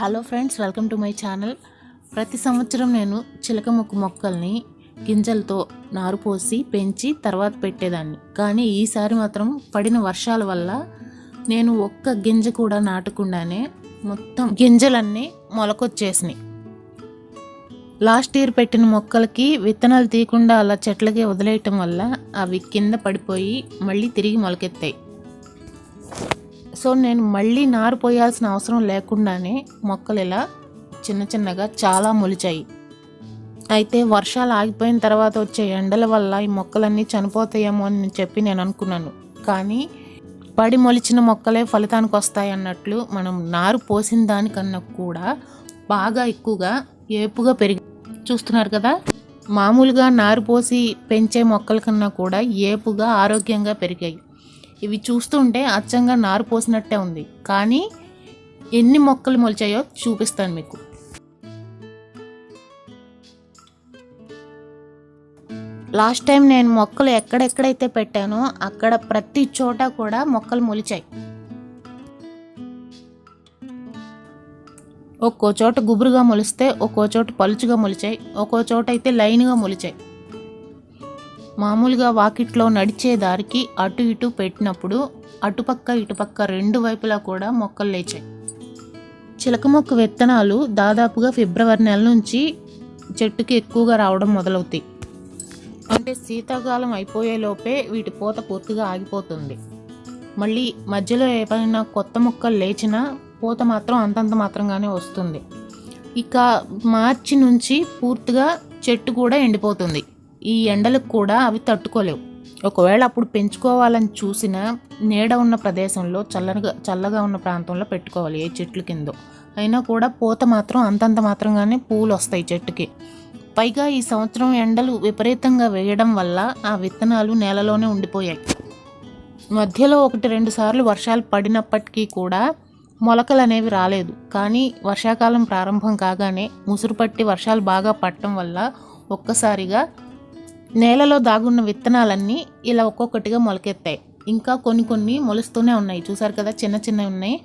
Hello friends welcome to my channel. ప్రతి సంవత్సరం నేను చిలక మొక్క మొక్కల్ని గింజలతో నారు పోసి పెంచి తర్వాత పెట్టేదాన్ని. కానీ ఈసారి మాత్రం పడిన వర్షాల వల్ల నేను ఒక్క గింజ కూడా నాటకుండానే మొత్తం గింజలన్నీ మొలకొచ్చేసినాయి. లాస్ట్ ఇయర్ పెట్టిన మొక్కలకి విత్తనాలు తీయకుండా అలా చెట్లకే వదిలేయటం వల్ల అవి కింద పడిపోయి మళ్ళీ తిరిగి మొలకెత్తాయి. సో నేను మళ్ళీ నారు పోయాల్సిన అవసరం లేకుండానే మొక్కలు ఇలా చిన్న చిన్నగా చాలా మొలిచాయి. అయితే వర్షాలు ఆగిపోయిన తర్వాత వచ్చే ఎండల వల్ల ఈ మొక్కలన్నీ చనిపోతాయేమో అని చెప్పి నేను అనుకున్నాను. కానీ పడి మొలిచిన మొక్కలే ఫలితానికి వస్తాయి అన్నట్లు మనం నారు పోసిన దానికన్నా కూడా బాగా ఎక్కువగా ఏపుగా పెరిగి చూస్తున్నారు కదా? మామూలుగా నారు పోసి పెంచే మొక్కల కన్నా కూడా ఏపుగా ఆరోగ్యంగా పెరిగాయి. ఇవి చూస్తుంటే అచ్చంగా నారు పోసినట్టే ఉంది. కానీ ఎన్ని మొక్కలు మొలిచాయో చూపిస్తాను మీకు. లాస్ట్ టైం నేను మొక్కలు ఎక్కడెక్కడైతే పెట్టానో అక్కడ ప్రతి చోట కూడా మొక్కలు మొలిచాయి. ఒక్కో చోట గుబురుగా మొలిస్తే ఒక్కో చోట పలుచుగా మొలిచాయి. ఒక్కో చోట అయితే లైన్గా మొలిచాయి. మామూలుగా వాకిట్లో నడిచే దారికి అటు ఇటు పెట్టినప్పుడు అటుపక్క ఇటుపక్క రెండు వైపులా కూడా మొక్కలు లేచాయి. చిలక మొక్క విత్తనాలు దాదాపుగా ఫిబ్రవరి నెల నుంచి చెట్టుకి ఎక్కువగా రావడం మొదలవుతాయి. అంటే శీతాకాలం అయిపోయేలోపే వీటి పూత పూర్తిగా ఆగిపోతుంది. మళ్ళీ మధ్యలో ఏమైనా కొత్త మొక్కలు లేచినా పూత మాత్రం అంతంత మాత్రంగానే వస్తుంది. ఇక మార్చి నుంచి పూర్తిగా చెట్టు కూడా ఎండిపోతుంది. ఈ ఎండలకు కూడా అవి తట్టుకోలేవు. ఒకవేళ అప్పుడు పెంచుకోవాలని చూసిన నీడ ఉన్న ప్రదేశంలో చల్లగా చల్లగా ఉన్న ప్రాంతంలో పెట్టుకోవాలి ఏ చెట్లు కిందో. అయినా కూడా పూత మాత్రం అంతంత మాత్రంగానే పూలు వస్తాయి చెట్టుకి. పైగా ఈ సంవత్సరం ఎండలు విపరీతంగా వేయడం వల్ల ఆ విత్తనాలు నేలలోనే ఉండిపోయాయి. మధ్యలో ఒకటి రెండు సార్లు వర్షాలు పడినప్పటికీ కూడా మొలకలు అనేవి రాలేదు. కానీ వర్షాకాలం ప్రారంభం కాగానే ముసురు పట్టి వర్షాలు బాగా పట్టడం వల్ల ఒక్కసారిగా నేలలో దాగున్న విత్తనాలన్నీ ఇలా ఒక్కొక్కటిగా మొలకెత్తాయి. ఇంకా కొన్ని కొన్ని మొలుస్తూనే ఉన్నాయి. చూసారు కదా? చిన్న చిన్నవి ఉన్నాయి.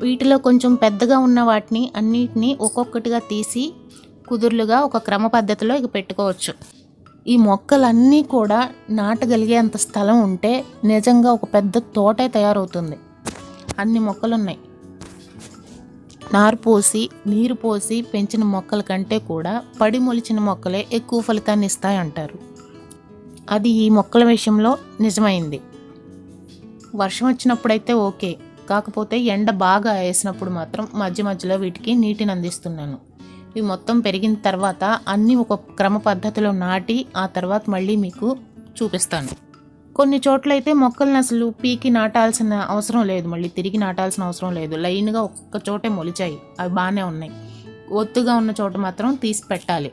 వీటిలో కొంచెం పెద్దగా ఉన్న వాటిని అన్నిటినీ ఒక్కొక్కటిగా తీసి కుదురులుగా ఒక క్రమ పద్ధతిలో ఇక పెట్టుకోవచ్చు. ఈ మొక్కలన్నీ కూడా నాటగలిగేంత స్థలం ఉంటే నిజంగా ఒక పెద్ద తోటే తయారవుతుంది. అన్ని మొక్కలు ఉన్నాయి నారు పోసి నీరు పోసి పెంచిన మొక్కల కంటే కూడా పడి మొలిచిన మొక్కలే ఎక్కువ ఫలితాన్ని ఇస్తాయంటారు. అది ఈ మొక్కల విషయంలో నిజమైంది. వర్షం వచ్చినప్పుడైతే ఓకే. కాకపోతే ఎండ బాగా వేసినప్పుడు మాత్రం మధ్య మధ్యలో వీటికి నీటిని అందిస్తున్నాను. ఇవి మొత్తం పెరిగిన తర్వాత అన్నీ ఒక క్రమ పద్ధతిలో నాటి ఆ తర్వాత మళ్ళీ మీకు చూపిస్తాను. కొన్ని చోట్లయితే మొక్కలను అసలు పీకి నాటాల్సిన అవసరం లేదు. మళ్ళీ తిరిగి నాటాల్సిన అవసరం లేదు. లైన్గా ఒక్క చోటే మొలిచాయి. అవి బాగానే ఉన్నాయి. ఒత్తుగా ఉన్న చోట మాత్రం తీసి పెట్టాలి.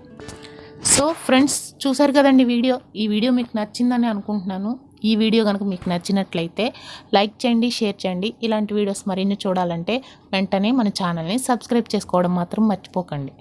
సో ఫ్రెండ్స్ చూసారు కదండి వీడియో? ఈ వీడియో మీకు నచ్చిందని అనుకుంటున్నాను. ఈ వీడియో కనుక మీకు నచ్చినట్లయితే లైక్ చేయండి షేర్ చేయండి. ఇలాంటి వీడియోస్ మరిన్ని చూడాలంటే వెంటనే మన ఛానల్ని సబ్స్క్రైబ్ చేసుకోవడం మాత్రం మర్చిపోకండి.